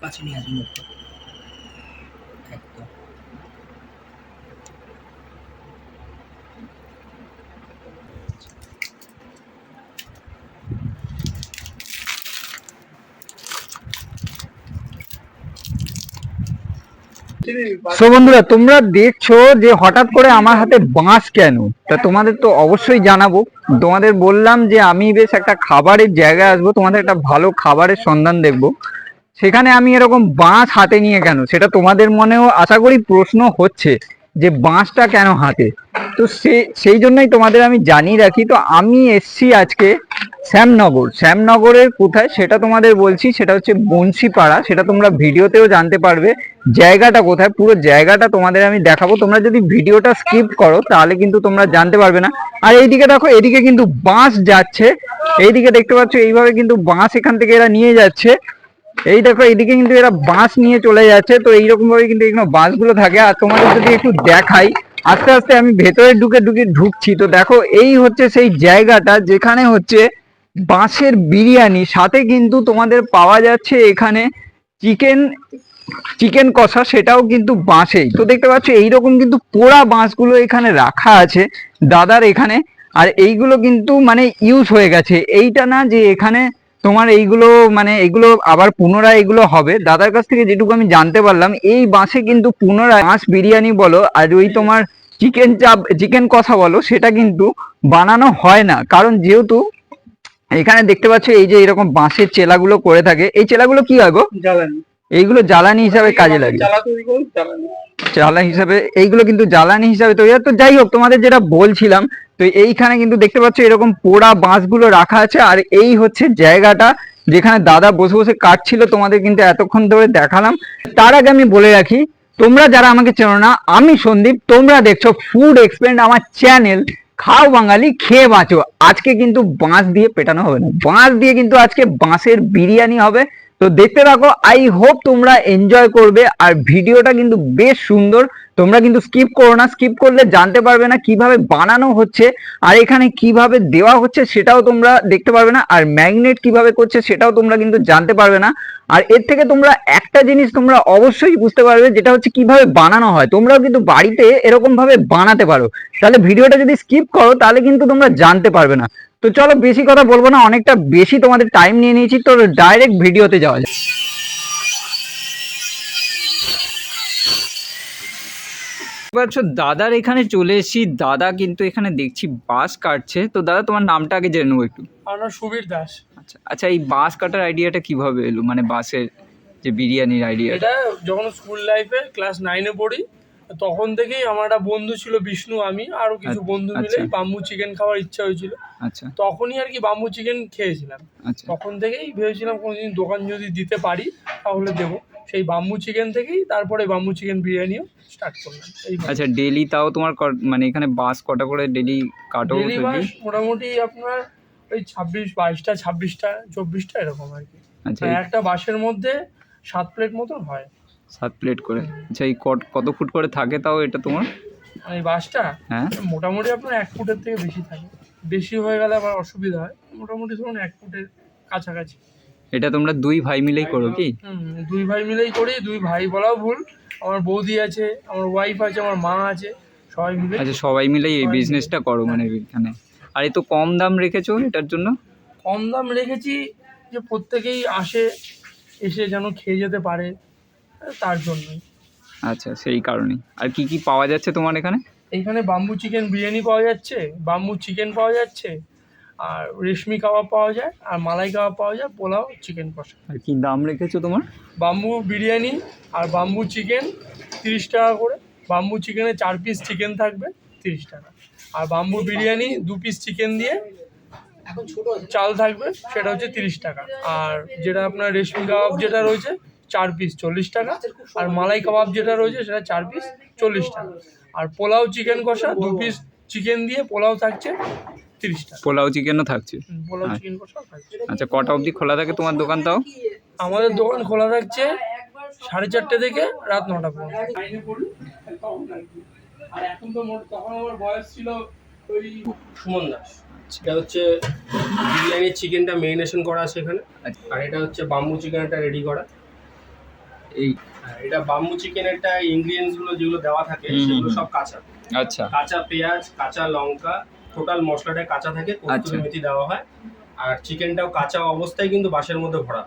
কাছে নিয়ে আসুন একটু একদম সো বন্ধুরা, তোমরা দেখছ যে হঠাৎ করে আমার হাতে বাঁশ কেন? তা তোমাদের তো অবশ্যই জানাব। তোমাদের বললাম যে আমি বেশ একটা খাবারের জায়গায় আসব, তোমাদের একটা ভালো খাবারের সন্ধান দেখব। সেখানে আমি এরকম বাঁশ হাতে নিয়ে কেন? সেটা তোমাদের মনেও আশা করি প্রশ্ন হচ্ছে যে বাঁশটা কেন হাতে? তো সে, সেই জন্যই তোমাদের আমি জানিয়ে রাখি। তো আমি এসছি আজকে শ্যামনগর। শ্যামনগরের কোথায় সেটা তোমাদের বলছি, সেটা হচ্ছে বংশীপাড়া সেটা তোমরা ভিডিওতেও জানতে পারবে। জায়গাটা কোথায়? পুরো জায়গাটা তোমাদের আমি দেখাবো। তোমরা যদি ভিডিওটা স্কিপ করো, তাহলে কিন্তু তোমরা জানতে পারবে না। আর এইদিকে দেখো এদিকে কিন্তু বাঁশ যাচ্ছে। এইদিকে দেখতে পাচ্ছ, এইভাবে কিন্তু বাঁশ এখান থেকে এরা নিয়ে যাচ্ছে। এই দেখো, এইদিকে কিন্তু এরা বাঁশ নিয়ে চলে যাচ্ছে। তো এইরকম ভাবে কিন্তু এখানে বাঁশগুলো থাকে। আর তোমাদের যদি একটু দেখাই, আস্তে আস্তে আমি ভেতরে ঢুকে ঢুকে ঢুকছি। তো দেখো, এই হচ্ছে সেই জায়গাটা যেখানে হচ্ছে বাঁশের বিরিয়ানি। সাথে কিন্তু তোমাদের পাওয়া যাচ্ছে এখানে চিকেন চিকেন কষা সেটাও কিন্তু বাঁশেই। তো দেখতে পাচ্ছ, এইরকম কিন্তু পোড়া বাঁশগুলো এখানে রাখা আছে দাদার এখানে। আর এইগুলো কিন্তু মানে ইউজ হয়ে গেছে। এইটা না যে এখানে তোমার এইগুলো মানে এগুলো আবার পুনরায় এগুলো হবে। দাদার কাছ থেকে যেটুকু আমি জানতে পারলাম, এই বাঁশে কিন্তু পুনরায় বাঁশ বিরিয়ানি বলো আর ওই তোমার চিকেন চাপ, চিকেন কষা বলো, সেটা কিন্তু বানানো হয় না। কারণ যেহেতু এখানে দেখতে পাচ্ছ এই যে এরকম বাঁশের চেলাগুলো করে থাকে, এই চেলাগুলো কি হয় গো? জ্বালানি। এইগুলো জ্বালানি হিসাবে কাজে লাগে। জ্বালা হিসাবে এইগুলো কিন্তু জ্বালানি হিসাবে তৈরি। তো যাই হোক তোমাদের যেটা বলছিলাম তো এইখানে কিন্তু দেখতে পাচ্ছ এরকম পোড়া বাঁশগুলো রাখা আছে আর এই হচ্ছে জায়গাটা যেখানে দাদা বসে বসে কাটছিল তোমাদের কিন্তু এতক্ষণ ধরে দেখালাম। তার আগে আমি বলে রাখি তোমরা যারা আমাকে চেনো না আমি সন্দীপ তোমরা দেখছ ফুড এক্সপেন্ড আমার চ্যানেল খাও বাঙালি খেয়ে বাঁচো। আজকে কিন্তু বাঁশ দিয়ে পেটানো হবে না। বাঁশ দিয়ে কিন্তু আজকে বাঁশের বিরিয়ানি হবে। তো দেখতে থাকো আই হোপ তোমরা এনজয় করবে, আর ভিডিওটা কিন্তু বেশ সুন্দর। তোমরা কিন্তু স্কিপ করো না স্কিপ করলে জানতে পারবে না কীভাবে বানানো হচ্ছে, আর এখানে কীভাবে দেওয়া হচ্ছে সেটাও তোমরা দেখতে পারবে না, আর ম্যাগনেট কীভাবে করছে সেটাও তোমরা কিন্তু জানতে পারবে না। আর এর থেকে তোমরা একটা জিনিস তোমরা অবশ্যই বুঝতে পারবে, যেটা হচ্ছে কীভাবে বানানো হয়। তোমরাও কিন্তু বাড়িতে এরকম ভাবে বানাতে পারো। তাহলে ভিডিওটা যদি স্কিপ করো, তাহলে কিন্তু তোমরা জানতে পারবে না। তো চলো বেশি কথা বলব না অনেকটা বেশি তোমাদের টাইম নিয়ে নিয়েছি তো ডাইরেক্ট ভিডিওতে যাওয়া যায় এবার দাদার এখানে চলে এসেছি দাদা কিন্তু এখানে দেখছি বাস কাটছে। তো দাদা তোমার নামটা আগে জেনে নেব একটু। আমার সুবীর দাস। আচ্ছা আচ্ছা এই বাস কাটার আইডিয়াটা কীভাবে এলো? মানে বাসের যে বিরিয়ানির আইডিয়া এটা যখন স্কুল লাইফে ক্লাস নাইনে পড়ি তখন থেকেই আমার একটা বন্ধু ছিল বিষ্ণু আমি আরও কিছু আচ্ছা, বন্ধু মিলে আচ্ছা। বাম্বু চিকেন খাওয়ার ইচ্ছা হয়েছিল। আচ্ছা। তখনই আর কি বাম্বু চিকেন খেয়েছিলাম। আচ্ছা। তখন থেকেই ভেবেছিলাম কোনোদিন দোকান যদি দিতে পারি তাহলে দেবো। সেই বাম্বু চিকেন থেকেই তারপরে বাম্বু চিকেন বিরিয়ানিও স্টার্ট করলাম। এই আচ্ছা ডেলি তাও তোমার মানে এখানে বাস কটা করে ডেলি কাটো ডেলি বাস মোটামুটি আপনার ওই ছাব্বিশ বাইশটা ছাব্বিশটা চব্বিশটা এরকম আর কি। আচ্ছা মানে একটা বাসের মধ্যে সাত প্লেট মতন হয়। সাত প্লেট করে। আচ্ছা এই কট কত ফুট করে থাকে তাও এটা তোমার? মানে এই বাসটা হ্যাঁ। মোটামুটি আপনার এক ফুটের থেকে বেশি থাকে। বেশি হয়ে গেলে আবার অসুবিধা হয়। মোটামুটি ধরুন এক ফুটের কাছাকাছি। এটা তোমরা দুই ভাই মিলেই করো কি? হুম, দুই ভাই মিলেই করি। দুই ভাই বলাও ভুল। আমার বৌদি আছে আমার ওয়াইফ আছে আমার মা আছে সবাই মিলে। আচ্ছা সবাই মিলেই এই বিজনেসটা করো মানে এখানে। আর এই তো কম দাম রেখেছো এটার জন্য? কম দাম রেখেছি যে প্রত্যেকেই আসে এসে যেন খেয়ে যেতে পারে। তার জন্যই। আচ্ছা সেই কারণেই। আর কি কি পাওয়া যাচ্ছে তোমার এখানে? এইখানে বাম্বু চিকেন বিরিয়ানি পাওয়া যাচ্ছে বাম্বু চিকেন পাওয়া যাচ্ছে আর রেশমি কাবাব পাওয়া যায় আর মালাই কাবাব পাওয়া যায় পোলাও চিকেন কষা। আর কি দাম রেখেছো তোমার? বাম্বু বিরিয়ানি আর বাম্বু চিকেন তিরিশ টাকা করে। বাম্বু চিকেনে চার পিস চিকেন থাকবে তিরিশ টাকা। আর বাম্বু বিরিয়ানি দু পিস চিকেন দিয়ে চাল থাকবে সেটা হচ্ছে তিরিশ টাকা। আর যেটা আপনার রেশমি কাবাব যেটা রয়েছে চার পিস চল্লিশ টাকা। আর মালাই কাবাব যেটা রয়েছে সেটা চার পিস চল্লিশ টাকা। আর পোলাও চিকেন কষা দু পিস চিকেন দিয়ে পোলাও থাকছে তিরিশ টাকা। পোলাও চিকেনও থাকছে? পোলাও আচ্ছা। চিকেন কষা থাকছে। আচ্ছা কটা অবধি খোলা থাকে তোমার দোকান তাও? আমাদের দোকান খোলা থাকছে সাড়ে চারটে থেকে রাত নটা পর্যন্ত। আর এখন তো তখন আমার বয়স ছিল ওই সুমন দাস। এটা হচ্ছে বিরিয়ানির চিকেনটা মেরিনেশন করা আছে এখানে। আচ্ছা। আর এটা হচ্ছে বাম্বু চিকেনটা রেডি করা। এই এটা বাম্বু চিকেনেরটা ইনগ্রিডিয়েন্টসগুলো যেগুলো দেওয়া থাকে সেগুলো সব কাঁচা। আচ্ছা। কাঁচা পেঁয়াজ কাঁচা লঙ্কা টোটাল মশলাটা কাঁচা থাকে কস্তুরি আচ্ছা। মেথি দেওয়া হয়। আর চিকেনটাও কাঁচা অবস্থায় কিন্তু বাঁশের মধ্যে ভরা।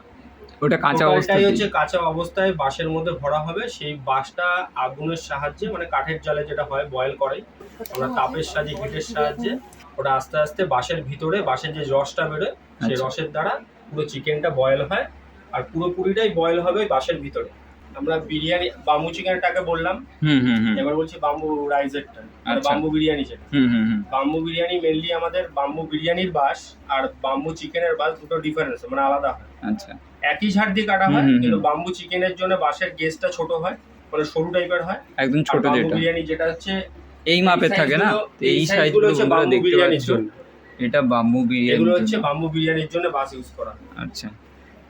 ওটা কাঁচা অবস্থা টোটালটাই হচ্ছে কাঁচা অবস্থায় বাঁশের মধ্যে ভরা হবে। সেই বাঁশটা আগুনের সাহায্যে মানে কাঠের জালে যেটা হয় বয়েল করে। আমরা তাপের সাহায্যে হিটের সাহায্যে ওটা আস্তে আস্তে বাঁশের ভিতরে বাঁশের যে রসটা বেরোয় সেই আচ্ছা। রসের দ্বারা পুরো চিকেনটা বয়েল হয়। আর পুরোপুরিটাই বয়েল হবে বাঁশের ভিতরে। আমরা বিরিয়ানি বাম্বু চিকেনটাকে বললাম হুম হুম হুম। এবার বলছি বাম্বু রাইসেরটা মানে আচ্ছা। বাম্বু বিরিয়ানি যেটা। হুম হুম হুম। বাম্বু বিরিয়ানি মেনলি আমাদের বাম্বু বিরিয়ানির বাস আর বাম্বু চিকেনের বাস দুটো ডিফারেন্স মানে আলাদা হয়। আচ্ছা। একই ঝাড় দিয়ে কাটা হয় কিন্তু বাম্বু চিকেনের জন্য বাঁশের গেজটা ছোট হয় মানে সরু টাইপের হয়। একদম আর ছোট যেটা। বিরিয়ানি যেটা হচ্ছে এই মাপের থাকে না? এই সাইজগুলো হচ্ছে বাম্বু বিরিয়ানির জন্য। এটা বাম্বু বিরিয়ানি এগুলো হচ্ছে বাম্বু বিরিয়ানির জন্য বাস ইউজ করা। আচ্ছা।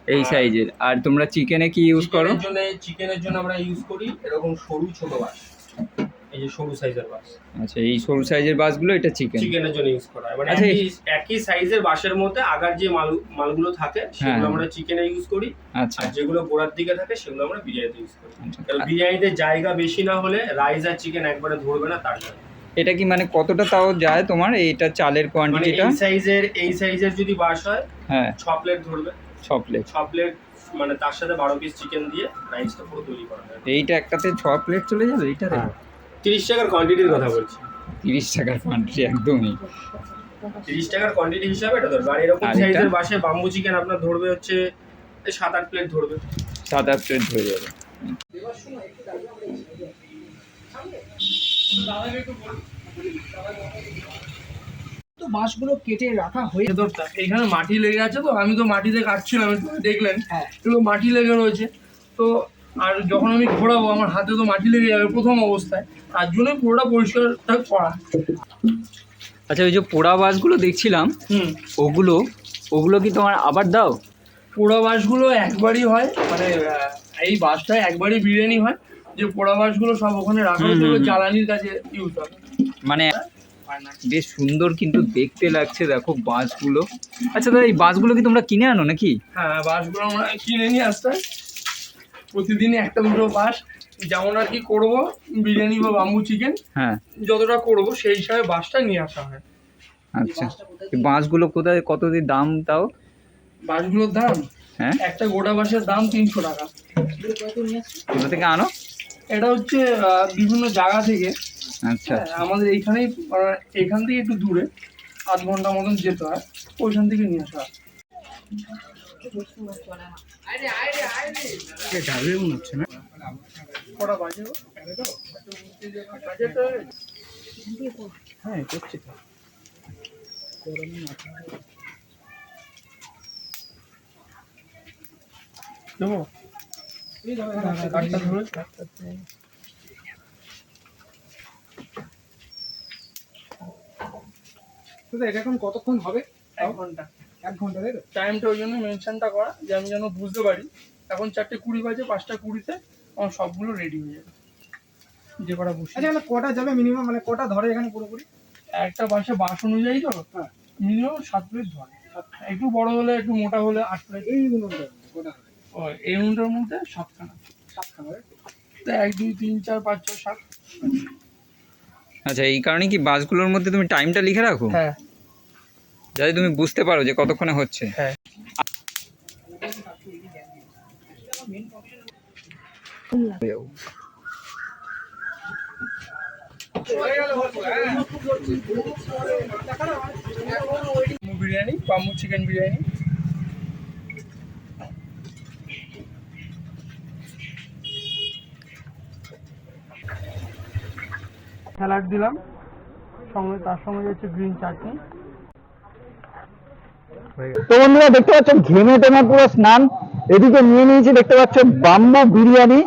এই সাইজের। আর তোমরা চিকেনে কি ইউজ করো? চিকেনের জন্য চিকেনের জন্য আমরা ইউজ করি এরকম সরু ছোট বাস। এই যে সরু সাইজের বাস। আচ্ছা এই সরু সাইজের বাসগুলো এটা চিকেন? চিকেনের জন্য ইউজ করা হয়। মানে আচ্ছা, একই সাইজের বাসের মধ্যে আগার যে মাল মালগুলো থাকে সেগুলো হ্যাঁ। আমরা চিকেনে ইউজ করি। আচ্ছা। আর যেগুলো গোড়ার দিকে থাকে সেগুলো আমরা বিরিয়ানিতে ইউজ করি। আচ্ছা। কারণ বিরিয়ানিতে জায়গা বেশি না হলে রাইস আর চিকেন একবারে ধরবে না তার জন্য। এটা কি মানে কতটা তাও যায় তোমার? এইটা চালের মানে কোয়ান্টিটিটা এই সাইজের এই সাইজের যদি বাস হয় হ্যাঁ। ছ প্লেট ধরবে। ছ প্লেট ছ প্লেট মানে তার সাথে বারো পিস চিকেন দিয়ে রাইসটা পুরো তৈরি করা হয়। এইটা একটাতে ছ প্লেট চলে যাবে এইটাতে তিরিশ টাকার কোয়ান্টিটির কথা বলছি। তিরিশ টাকার কোয়ান্টিটি একদমই। তিরিশ টাকার কোয়ান্টিটি হিসাবে এটা ধরবে। আর এরকম সাইজের বাসে বাম্বু চিকেন আপনার ধরবে হচ্ছে এই সাত আট প্লেট ধরবে। সাত আট প্লেট হয়ে যাবে। তো বাঁশগুলো কেটে রাখা হয়ে ভেতরটা এখানে মাটি লেগে আছে তো আমি তো মাটিতে কাটছিলাম দেখলেন। হ্যাঁ। এগুলো মাটি লেগে রয়েছে। তো আর যখন আমি ঘোরাবো আমার হাতে তো মাটি লেগে যাবে প্রথম অবস্থায়। তার জন্য পুরোটা পরিষ্কারটা করা। আচ্ছা ওই যে পোড়া বাসগুলো দেখছিলাম হুম। ওগুলো ওগুলো কি তোমার আবার দাও? পোড়া বাসগুলো একবারই হয় মানে আহ, এই বাসটায় একবারই বিরিয়ানি হয় যে পোড়া বাসগুলো সব ওখানে রাখা। জ্বালানির কাছে ইউজ হয় মানে বেশ সুন্দর কিন্তু দেখতে লাগছে দেখো বাঁশগুলো। আচ্ছা দাদা এই বাঁশগুলো কি তোমরা কিনে আনো নাকি? হ্যাঁ বাসগুলো আমরা কিনে নিয়ে আসতে হয়। প্রতিদিনই একটা দুটো বাস যেমন আর কি করব বিরিয়ানি বা বাম্বু চিকেন হ্যাঁ। যতটা করব সেই হিসাবে বাসটা নিয়ে আসা হয়। আচ্ছা। এই বাঁশগুলো কোথায় কত দিয়ে দাম তাও? বাসগুলোর দাম? হ্যাঁ? একটা গোটা বাসের দাম তিনশো টাকা। কোথা থেকে আনো? এটা হচ্ছে বিভিন্ন জায়গা থেকে। আচ্ছা। হ্যাঁ, আমাদের এইখানেই এখান থেকে একটু দূরে আধ ঘণ্টা মতন যেতে হয় ওইখান থেকে নিয়ে আসা হয়। যাবে মনে হচ্ছে না? কটা বাজে? হ্যাঁ করছি তো। দেবো? তো এটা এখন কতক্ষণ হবে? এক ঘণ্টা। এক ঘণ্টা তাই তো? টাইমটা ওই জন্য মেনশনটা করা যে আমি যেন বুঝতে পারি। এখন চারটে কুড়ি বাজে পাঁচটা কুড়িতে আমার সবগুলো রেডি হয়ে যাবে। যে কটা বসে। আচ্ছা কটা যাবে মিনিমাম মানে কটা ধরে এখানে পুরোপুরি? একটা বাসে বাস অনুযায়ী তো? হ্যাঁ। মিনিমাম সাত প্লেট ধরে। একটু বড় হলে একটু মোটা হলে আট প্লেট এই অনুযায়ী কটা এই উনটার মধ্যে সাতখানা। সাতখানা তো? এক দুই তিন চার পাঁচ ছয় সাত। আচ্ছা এই কারণে কি বাসগুলোর মধ্যে তুমি টাইমটা লিখে রাখো? হ্যাঁ। যাতে তুমি বুঝতে পারো যে কতক্ষণে হচ্ছে। হ্যাঁ। Bamboo biryani bamboo chicken biryani. Salad দিলাম। সঙ্গে, তার সঙ্গে যাচ্ছে গ্রিন চাটনি তো বন্ধুরা, দেখতে পাচ্ছ ঘেমে টেমে পুরো স্নান। এদিকে নিয়ে নিয়েছি, দেখতে পাচ্ছ বাম্বু বিরিয়ানি।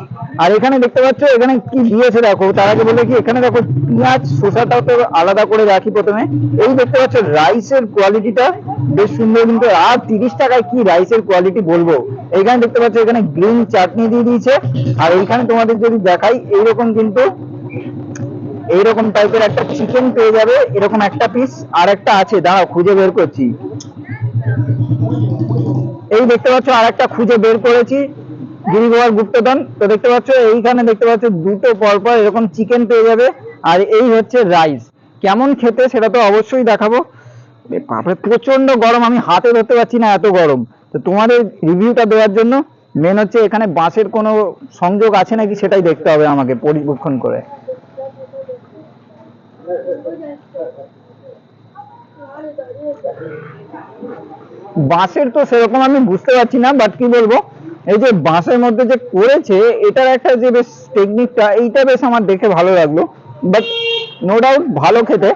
আর এখানে দেখতে পাচ্ছ, এখানে কি দিয়েছে দেখো। তার আগে বলে কি, এখানে দেখো পেঁয়াজ, শসাটাও তো আলাদা করে রাখি প্রথমে। এই দেখতে পাচ্ছ রাইসের কোয়ালিটিটা বেশ সুন্দর কিন্তু। আর তিরিশ টাকায় কি রাইসের কোয়ালিটি বলব? এখানে দেখতে পাচ্ছ, এখানে গ্রিন চাটনি দিয়ে দিয়েছে। আর এইখানে তোমাদের যদি দেখাই, এইরকম কিন্তু এইরকম টাইপের একটা চিকেন পেয়ে যাবে, এরকম একটা পিস আর একটা আছে, দাঁড়াও, খুঁজে বের করছি। এই দেখতে পাচ্ছ, আর একটা খুঁজে বের করেছি, গিরিগোয়ার গুপ্তধন। তো দেখতে পাচ্ছ, এইখানে দেখতে পাচ্ছ, দুটো পরপর এরকম চিকেন পেয়ে যাবে, আর এই হচ্ছে রাইস কেমন খেতে, সেটা তো অবশ্যই দেখাবো। প্রচণ্ড গরম, আমি হাতে ধরতে পারছি না এত গরম। তো তোমাদের রিভিউটা দেওয়ার জন্য মেন হচ্ছে এখানে বাঁশের কোনো সংযোগ আছে নাকি, সেটাই দেখতে হবে আমাকে পরিবেক্ষণ করে। বাঁশের তো সেরকম আমি বুঝতে পারছি না বাট কি বলব? এই যে বাঁশের মধ্যে যে করেছে, এটার একটা যে বেশ টেকনিকটা এইটা বেশ আমার দেখে ভালো লাগল। বাট নো ডাউট ভালো খেতে।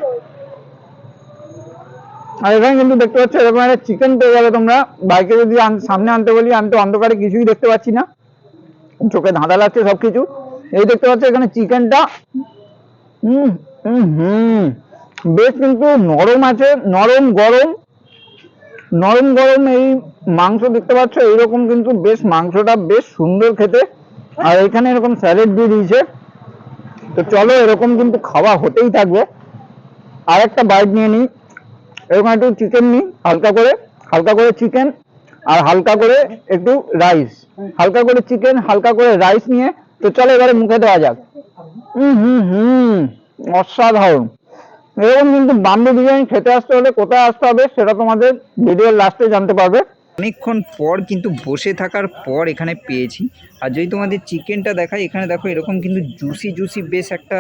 আর এখানে কিন্তু দেখতে পাচ্ছ, এরকম একটা চিকেন পেয়ে যাবে তোমরা। বাইকে যদি সামনে আনতে বলি, আমি তো অন্ধকারে কিছুই দেখতে পাচ্ছি না। চোখে ধাঁধা লাগছে সবকিছু। এই দেখতে পাচ্ছ, এখানে চিকেনটা হুম হুম হুম। বেশ কিন্তু নরম আছে, নরম গরম। নরম গরম এই মাংস দেখতে পাচ্ছ, এইরকম কিন্তু বেশ মাংসটা বেশ সুন্দর খেতে। আর এখানে এরকম স্যালাড দিয়ে দিয়েছে। তো চলো এরকম কিন্তু খাওয়া হতেই থাকবে। আর একটা বাইট নিয়ে নিই। এরকম একটু চিকেন নিই, হালকা করে। হালকা করে চিকেন আর হালকা করে একটু রাইস হালকা করে চিকেন হালকা করে রাইস নিয়ে। তো চলো এবারে মুখে দেওয়া যাক। হুম হুম হুম। অসাধারণ। এরকম কিন্তু বাম্বু বিরিয়ানি খেতে আসতে হলে কোথায় আসতে হবে সেটা তোমাদের ভিডিওর লাস্টে জানতে পারবে। অনেকক্ষণ পর কিন্তু বসে থাকার পর এখানে পেয়েছি। আর যদি তোমাদের চিকেনটা দেখাই, এখানে দেখো এরকম কিন্তু জুসি জুসি বেশ একটা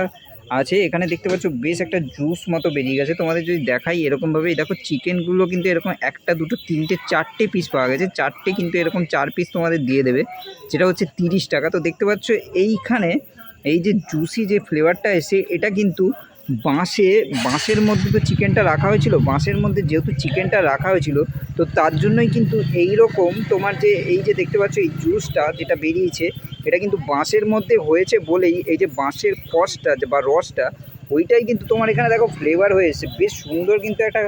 আছে। এখানে দেখতে পাচ্ছ বেশ একটা জুস মতো বেরিয়ে গেছে। তোমাদের যদি দেখাই এরকমভাবে এই দেখো চিকেনগুলো কিন্তু এরকম একটা, দুটো, তিনটে, চারটে পিস পাওয়া গেছে। চারটে কিন্তু এরকম চার পিস তোমাদের দিয়ে দেবে। যেটা হচ্ছে তিরিশ টাকা। তো দেখতে পাচ্ছ এইখানে এই যে জুসি যে ফ্লেভারটা এসে, এটা কিন্তু বাঁশে, বাঁশের মধ্যে তো চিকেনটা রাখা হয়েছিল, বাঁশের মধ্যে যেহেতু চিকেনটা রাখা হয়েছিল, তো তার জন্যই কিন্তু এই রকম তোমার যে, এই যে দেখতে পাচ্ছ এই জুসটা যেটা বেরিয়েছে, এটা কিন্তু বাঁশের মধ্যে হয়েছে বলেই এই যে বাঁশের কষটা বা রসটা, ওইটাই কিন্তু তোমার এখানে দেখো ফ্লেভার হয়ে এসেছে, বেশ সুন্দর কিন্তু একটা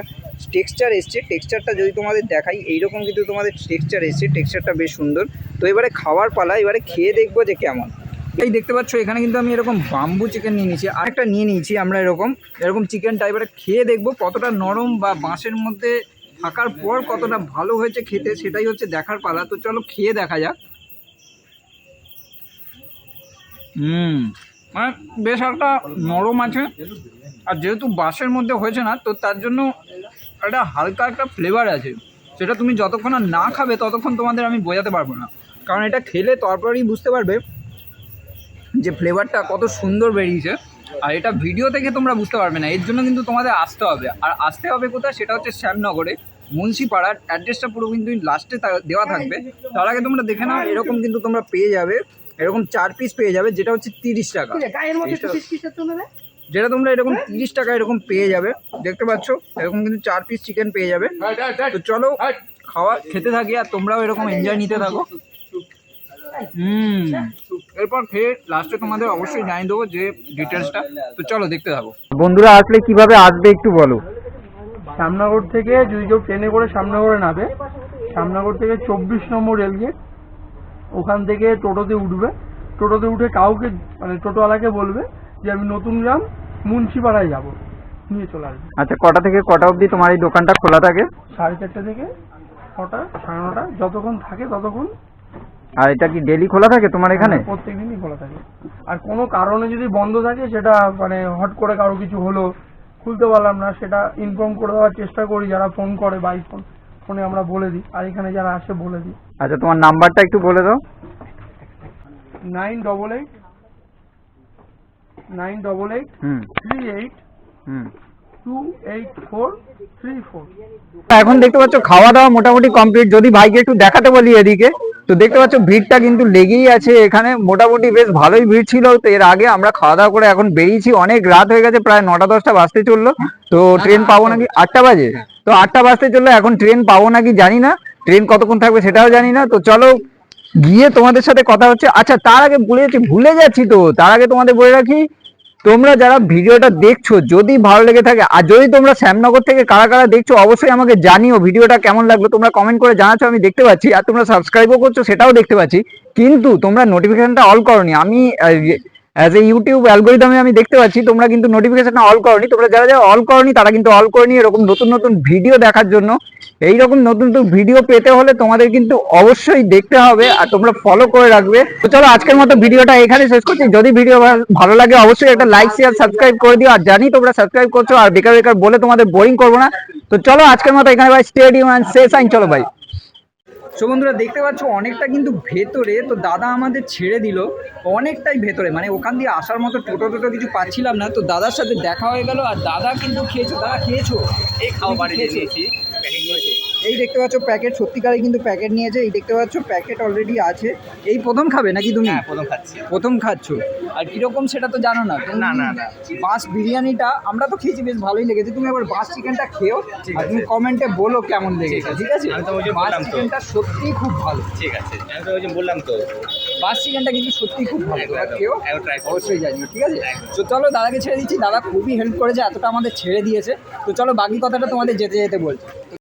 টেক্সচার এসছে টেক্সচারটা যদি তোমাদের দেখাই, এইরকম কিন্তু তোমাদের টেক্সচার এসছে টেক্সচারটা বেশ সুন্দর। তো এবারে খাওয়ার পালা, এবারে খেয়ে দেখব যে কেমন। এই দেখতে পাচ্ছ, এখানে কিন্তু আমি এরকম বাম্বু চিকেন নিয়ে নিয়েছি। আরেকটা নিয়ে নিয়েছি আমরা এরকম। এরকম চিকেন এবারে খেয়ে দেখব কতটা নরম বা বাঁশের মধ্যে থাকার পর কতটা ভালো হয়েছে খেতে, সেটাই হচ্ছে দেখার পালা। তো চলো খেয়ে দেখা যাক। হুম মানে বেশ একটা নরম আছে। আর যেহেতু বাঁশের মধ্যে হয়েছে না, তো তার জন্য একটা হালকা একটা ফ্লেভার আছে। সেটা তুমি যতক্ষণ না খাবে, ততক্ষণ তোমাদের আমি বোঝাতে পারব না। কারণ এটা খেলে তারপরেই বুঝতে পারবে যে ফ্লেভারটা কত সুন্দর বেরিয়েছে। আর এটা ভিডিও থেকে তোমরা বুঝতে পারবে না এর জন্য কিন্তু তোমাদের আসতে হবে। আর আসতে হবে কোথায়? সেটা হচ্ছে শ্যামনগরে মুন্সিপাড়ার অ্যাড্রেসটা পুরো কিন্তু লাস্টে দেওয়া থাকবে। তার আগে তোমরা দেখে নাও এরকম কিন্তু তোমরা পেয়ে যাবে এরকম চার পিস পেয়ে যাবে যেটা হচ্ছে তিরিশ টাকা। যেটা তোমরা এরকম তিরিশ টাকা এরকম পেয়ে যাবে দেখতে পাচ্ছ? এরকম কিন্তু চার পিস চিকেন পেয়ে যাবে। তো চলো খাওয়া খেতে থাকি আর তোমরাও এরকম এনজয় নিতে থাকো। হুম। এরপর খেয়ে লাস্টে তোমাদের অবশ্যই জানিয়ে দেবো যে ডিটেলসটা তো চলো দেখতে থাকো। বন্ধুরা আসলে কীভাবে আসবে একটু বলো। শ্যামনগর থেকে যদি কেউ ট্রেনে করে শ্যামনগরে নামে। শ্যামনগর থেকে চব্বিশ নম্বর রেলগেট ওখান থেকে টোটোতে উঠবে। টোটোতে উঠে কাউকে মানে টোটোওয়ালাকে বলবে যে আমি নতুন গ্রাম মুন্সিপাড়ায় যাব। নিয়ে চলে আসবে। আচ্ছা কটা থেকে কটা অবধি তোমার এই দোকানটা খোলা থাকে? সাড়ে চারটে থেকে ছটা সাড়ে নটা যতক্ষণ থাকে ততক্ষণ আর এটা কি ডেলি খোলা থাকে তোমার এখানে? প্রত্যেক দিনই খোলা থাকে। আর কোনো কারণে যদি বন্ধ থাকে সেটা মানে হট করে কারও কিছু হলো খুলতে পারলাম না সেটা ইনফর্ম করে দেওয়ার চেষ্টা করি যারা ফোন করে বাই ফোন ফোনে আমরা বলে দিই। আর এখানে যারা আসে বলে দিই। আচ্ছা তোমার নাম্বারটা একটু বলে দাও। Nine double eight nine double eight হুম। থ্রি এইট হুম। এখন দেখতে পাচ্ছ খাওয়া দাওয়া মোটামুটি কমপ্লিট যদি ভাইকে একটু দেখাতে বলি এদিকে, তো দেখতে পাচ্ছ, ভিড়টা কিন্তু লেগেই আছে। এখানে মোটামুটি বেশ ভালোই ভিড় ছিল। তো এর আগে আমরা খাওয়া দাওয়া করে এখন বেরিয়েছি। অনেক রাত হয়ে গেছে, প্রায় নটা দশটা বাজতে চলল। তো ট্রেন পাবো নাকি? আটটা বাজে। তো আটটা বাজতে চলল, এখন ট্রেন পাবো নাকি জানি না। ট্রেন কতক্ষণ থাকবে সেটাও জানি না। তো চলো, গিয়ে তোমাদের সাথে কথা হচ্ছে। আচ্ছা তার আগে ভুলে যাচ্ছি ভুলে যাচ্ছি তো। তার আগে তোমাদের বলে রাখি তোমরা যারা ভিডিওটা দেখছ, যদি ভালো লেগে থাকে, আর যদি তোমরা শ্যামনগর থেকে কারা কারা দেখছ, অবশ্যই আমাকে জানিও ভিডিওটা কেমন লাগল। তোমরা কমেন্ট করে জানাচ্ছো, আমি দেখতে পাচ্ছি, আর তোমরা সাবস্ক্রাইবও করছ, সেটাও দেখতে পাচ্ছি। কিন্তু তোমরা নোটিফিকেশনটা অল করনি। আমি অ্যাজ এ ইউটিউব অ্যালগোরিদমে আমি দেখতে পাচ্ছি, তোমরা কিন্তু নোটিফিকেশনটা অল করনি। তোমরা যারা যারা অল করনি, তারা কিন্তু অল করনি এরকম নতুন নতুন ভিডিও দেখার জন্য। এইরকম নতুন নতুন ভিডিও পেতে হলে তোমাদের কিন্তু অবশ্যই দেখতে হবে আর তোমরা ফলো করে রাখবে। তো চলো, আজকের মতো ভিডিওটা এখানে শেষ করছি। যদি ভিডিও ভালো লাগে, অবশ্যই একটা লাইক শেয়ার সাবস্ক্রাইব করে দিও। আর জানি তোমরা সাবস্ক্রাইব করছ, আর বেকার বেকার বলে তোমাদের বোরিং করব না। তো চলো, আজকের মতো এখানে ভাই স্টেডিয়াম অ্যান্ড শেষ আইন চলো ভাই। সো বন্ধুরা দেখতে পাচ্ছ অনেকটা কিন্তু ভেতরে তো দাদা আমাদের ছেড়ে দিল অনেকটাই ভেতরে। মানে ওখান দিয়ে আসার মতো টোটো টোটো কিছু পাচ্ছিলাম না তো দাদার সাথে দেখা হয়ে গেল আর দাদা কিন্তু খেয়েছো দাদা খেয়েছো? এই খাওয়া বাড়ি খেয়েছি? এই দেখতে পাচ্ছ প্যাকেট সত্যিকারে কিন্তু প্যাকেট নিয়েছে এই দেখতে পাচ্ছ প্যাকেট অলরেডি আছে। এই প্রথম খাবে নাকি তুমি? হ্যাঁ প্রথম খাচ্ছি। প্রথম খাচ্ছ? আর কীরকম সেটা তো জানো না। না, না, না। বাস বিরিয়ানিটা আমরা তো খেয়েছি বেশ ভালোই লেগেছে। তুমি আবার বাস চিকেনটা খেও আর তুমি কমেন্টে বলো কেমন লেগেছে ঠিক আছে? আমি তো ওই যে বাস বললাম তো। চিকেনটা সত্যিই খুব ভালো। ঠিক আছে। আমি তো ওই যে বললাম তো। বাস চিকেনটা কিন্তু সত্যিই খুব ভালো। একবার করব। অবশ্যই জানিও ঠিক আছে? তো চলো দাদাকে ছেড়ে দিচ্ছি। দাদা খুবই হেল্প করেছে এতটা আমাদের ছেড়ে দিয়েছে। তো চলো বাকি কথাটা তোমাদের যেতে যেতে বলছি।